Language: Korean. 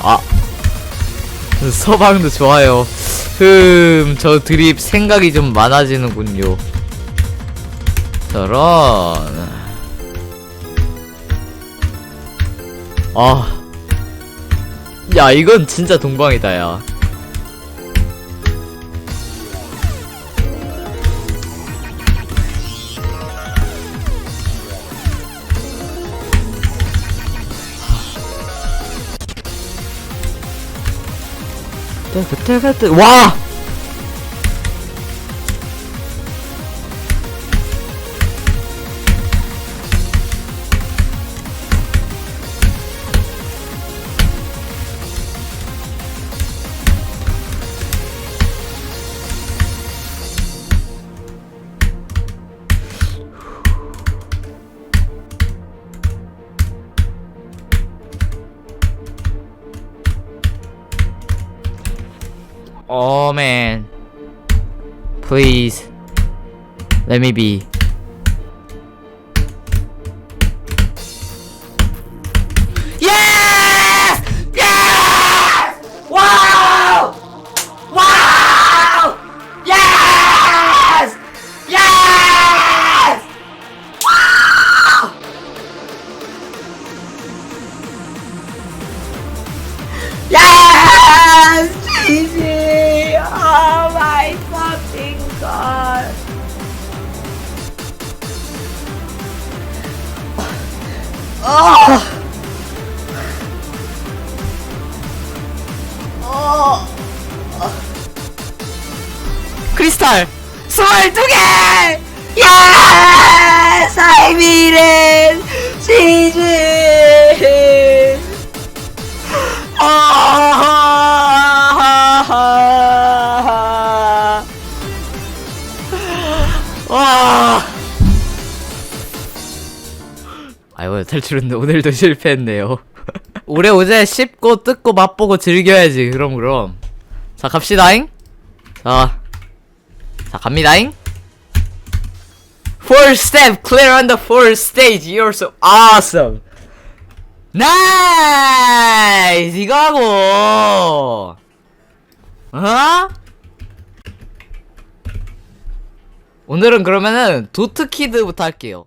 아 서방도 좋아요 흠저 드립 생각이 좀 많아지는군요 저런 아. 야, 이건 진짜 동방이다, 야. 뜨뜨뜨뜨 와! Oh man. Please. Let me be. Yeah! Yeah! Wow! Wow! Yes! Yes! Yes! Oh! 어. 크리스탈 스물 두 개! 예 아이고 탈출했는데 오늘도 실패했네요. 올해 오제 씹고 뜯고 맛보고 즐겨야지. 그럼 그럼. 자 갑시다잉. 자, 자 갑니다잉. First step clear on the first stage. You're so awesome. 나이스 이거 하고 어? 오늘은 그러면은 도트키드부터 할게요